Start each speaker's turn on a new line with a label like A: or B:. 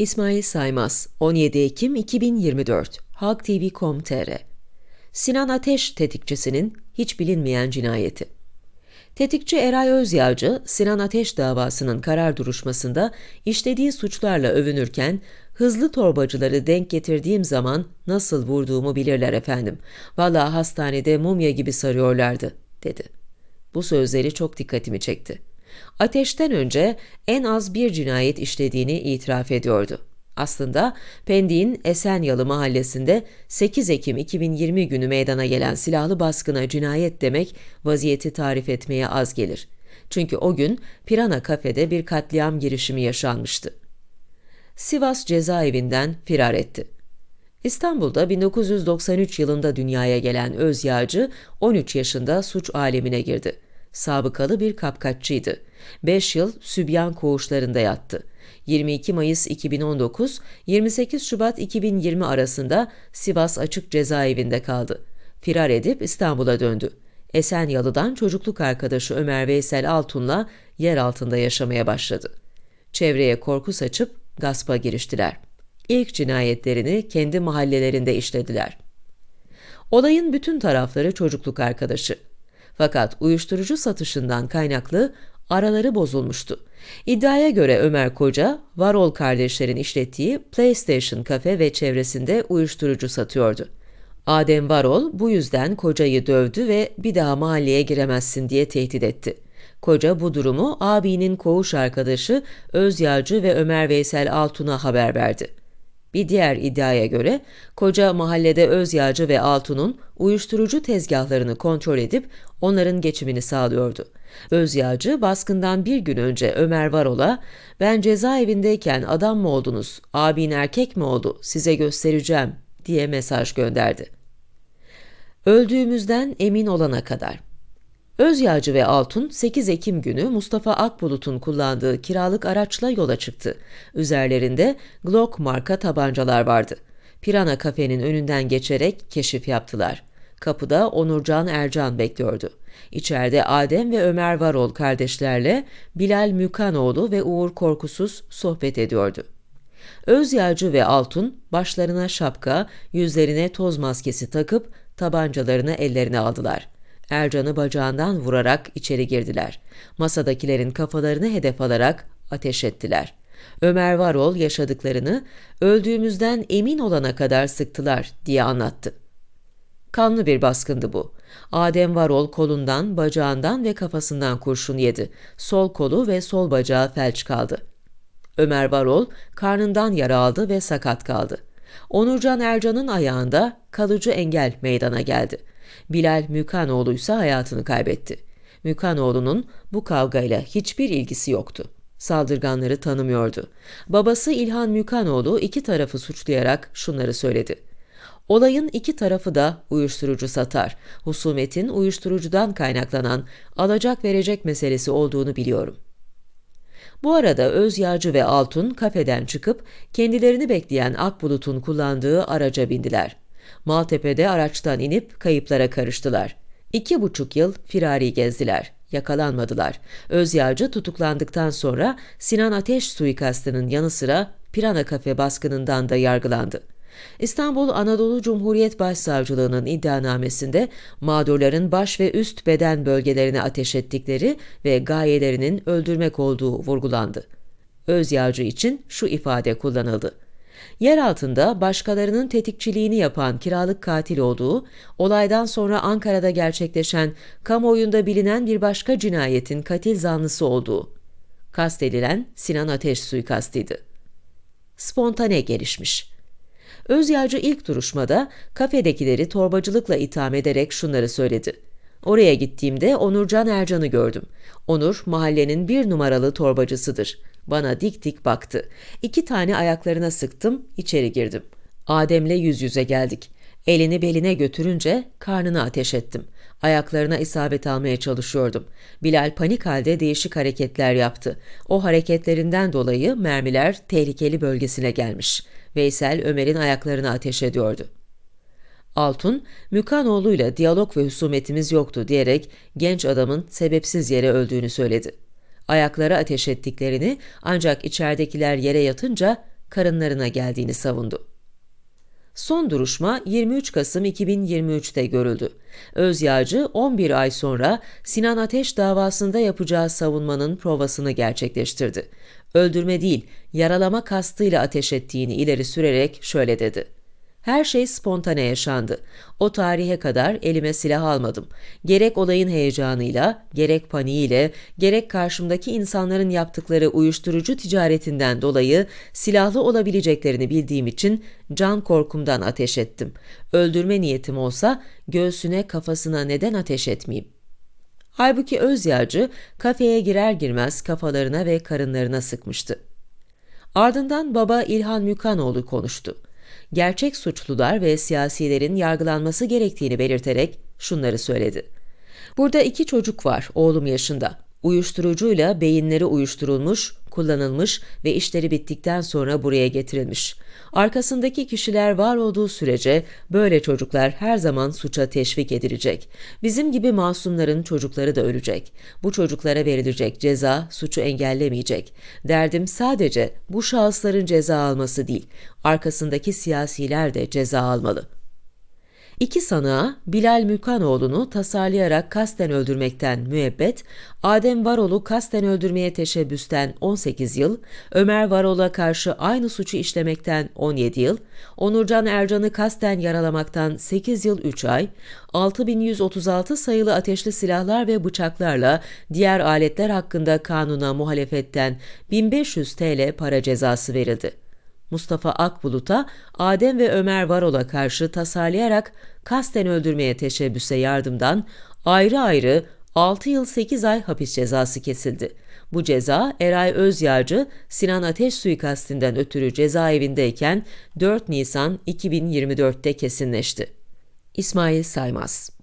A: İsmail Saymaz, 17 Ekim 2024, Halk TV.com.tr Sinan Ateş tetikçisinin hiç bilinmeyen cinayeti. Tetikçi Eray Özyağcı, Sinan Ateş davasının karar duruşmasında işlediği suçlarla övünürken, hızlı torbacıları denk getirdiğim zaman nasıl vurduğumu bilirler efendim. Vallahi hastanede mumya gibi sarıyorlardı, dedi. Bu sözleri çok dikkatimi çekti. Ateşten önce en az bir cinayet işlediğini itiraf ediyordu. Aslında Pendik'in Esenyalı mahallesinde 8 Ekim 2020 günü meydana gelen silahlı baskına cinayet demek vaziyeti tarif etmeye az gelir. Çünkü o gün Pirana kafede bir katliam girişimi yaşanmıştı. Sivas cezaevinden firar etti. İstanbul'da 1993 yılında dünyaya gelen Özyağcı 13 yaşında suç alemine girdi. Sabıkalı bir kapkaççıydı. 5 yıl Sübyan koğuşlarında yattı. 22 Mayıs 2019, 28 Şubat 2020 arasında Sivas Açık Cezaevinde kaldı. Firar edip İstanbul'a döndü. Esenyalı'dan çocukluk arkadaşı Ömer Veysel Altun'la yer altında yaşamaya başladı. Çevreye korku saçıp gaspa giriştiler. İlk cinayetlerini kendi mahallelerinde işlediler. Olayın bütün tarafları çocukluk arkadaşı. Fakat uyuşturucu satışından kaynaklı araları bozulmuştu. İddiaya göre Ömer Koca, Varol kardeşlerin işlettiği PlayStation kafe ve çevresinde uyuşturucu satıyordu. Adem Varol bu yüzden kocayı dövdü ve bir daha mahalleye giremezsin diye tehdit etti. Koca bu durumu abinin koğuş arkadaşı Özyağcı ve Ömer Veysel Altun'a haber verdi. Bir diğer iddiaya göre koca mahallede Özyağcı ve Altun'un uyuşturucu tezgahlarını kontrol edip onların geçimini sağlıyordu. Özyağcı baskından bir gün önce Ömer Varol'a ben cezaevindeyken adam mı oldunuz, abin erkek mi oldu size göstereceğim diye mesaj gönderdi. Öldüğümüzden emin olana kadar. Özyağcı ve Altun 8 Ekim günü Mustafa Akbulut'un kullandığı kiralık araçla yola çıktı. Üzerlerinde Glock marka tabancalar vardı. Pirana kafenin önünden geçerek keşif yaptılar. Kapıda Onurcan Ercan bekliyordu. İçeride Adem ve Ömer Varol kardeşlerle Bilal Mükanoğlu ve Uğur Korkusuz sohbet ediyordu. Özyağcı ve Altun başlarına şapka, yüzlerine toz maskesi takıp tabancalarını ellerine aldılar. Ercan'ı bacağından vurarak içeri girdiler. Masadakilerin kafalarını hedef alarak ateş ettiler. Ömer Varol yaşadıklarını öldüğümüzden emin olana kadar sıktılar diye anlattı. Kanlı bir baskındı bu. Adem Varol kolundan, bacağından ve kafasından kurşun yedi. Sol kolu ve sol bacağı felç kaldı. Ömer Varol karnından yara aldı ve sakat kaldı. Onurcan Ercan'ın ayağında kalıcı engel meydana geldi. Bilal Mükanoğlu ise hayatını kaybetti. Mükanoğlu'nun bu kavgayla hiçbir ilgisi yoktu. Saldırganları tanımıyordu. Babası İlhan Mükanoğlu iki tarafı suçlayarak şunları söyledi. Olayın iki tarafı da uyuşturucu satar. Husumetin uyuşturucudan kaynaklanan alacak verecek meselesi olduğunu biliyorum. Bu arada Özyağcı ve Altun kafeden çıkıp kendilerini bekleyen Akbulut'un kullandığı araca bindiler. Maltepe'de araçtan inip kayıplara karıştılar. İki buçuk yıl firari gezdiler. Yakalanmadılar. Özyağcı tutuklandıktan sonra Sinan Ateş suikastının yanı sıra Pirana Kafe baskınından da yargılandı. İstanbul Anadolu Cumhuriyet Başsavcılığı'nın iddianamesinde mağdurların baş ve üst beden bölgelerine ateş ettikleri ve gayelerinin öldürmek olduğu vurgulandı. Özyağcı için şu ifade kullanıldı. Yer altında başkalarının tetikçiliğini yapan kiralık katil olduğu, olaydan sonra Ankara'da gerçekleşen, kamuoyunda bilinen bir başka cinayetin katil zanlısı olduğu. Kastedilen Sinan Ateş suikastıydı. Spontane gelişmiş. Özyağcı ilk duruşmada kafedekileri torbacılıkla itham ederek şunları söyledi. Oraya gittiğimde Onurcan Ercan'ı gördüm. Onur mahallenin bir numaralı torbacısıdır. Bana dik dik baktı. İki tane ayaklarına sıktım, içeri girdim. Adem'le yüz yüze geldik. Elini beline götürünce karnına ateş ettim. Ayaklarına isabet almaya çalışıyordum. Bilal panik halde değişik hareketler yaptı. O hareketlerinden dolayı mermiler tehlikeli bölgesine gelmiş. Veysel Ömer'in ayaklarına ateş ediyordu. Altun, Mükanoğlu'yla diyalog ve husumetimiz yoktu diyerek genç adamın sebepsiz yere öldüğünü söyledi. Ayaklara ateş ettiklerini ancak içeridekiler yere yatınca karınlarına geldiğini savundu. Son duruşma 23 Kasım 2023'te görüldü. Özyağcı 11 ay sonra Sinan Ateş davasında yapacağı savunmanın provasını gerçekleştirdi. Öldürme değil, yaralama kastıyla ateş ettiğini ileri sürerek şöyle dedi. Her şey spontane yaşandı. O tarihe kadar elime silah almadım. Gerek olayın heyecanıyla, gerek paniğiyle, gerek karşımdaki insanların yaptıkları uyuşturucu ticaretinden dolayı silahlı olabileceklerini bildiğim için can korkumdan ateş ettim. Öldürme niyetim olsa göğsüne kafasına neden ateş etmeyeyim? Halbuki Özyağcı kafeye girer girmez kafalarına ve karınlarına sıkmıştı. Ardından baba İlhan Mükanoğlu konuştu gerçek suçlular ve siyasilerin yargılanması gerektiğini belirterek şunları söyledi. Burada iki çocuk var oğlum yaşında. Uyuşturucuyla beyinleri uyuşturulmuş, kullanılmış ve işleri bittikten sonra buraya getirilmiş. Arkasındaki kişiler var olduğu sürece böyle çocuklar her zaman suça teşvik edilecek. Bizim gibi masumların çocukları da ölecek. Bu çocuklara verilecek ceza suçu engellemeyecek. Derdim sadece bu şahısların ceza alması değil, arkasındaki siyasiler de ceza almalı.'' İki sanığa Bilal Mülkanoğlu'nu tasarlayarak kasten öldürmekten müebbet, Adem Varol'u kasten öldürmeye teşebbüsten 18 yıl, Ömer Varol'a karşı aynı suçu işlemekten 17 yıl, Onurcan Ercan'ı kasten yaralamaktan 8 yıl 3 ay, 6136 sayılı ateşli silahlar ve bıçaklarla diğer aletler hakkında kanuna muhalefetten 1500 TL para cezası verildi. Mustafa Akbulut'a Adem ve Ömer Varol'a karşı tasarlayarak kasten öldürmeye teşebbüse yardımdan ayrı ayrı 6 yıl 8 ay hapis cezası kesildi. Bu ceza Eray Özyağcı Sinan Ateş suikastinden ötürü cezaevindeyken 4 Nisan 2024'te kesinleşti. İsmail Saymaz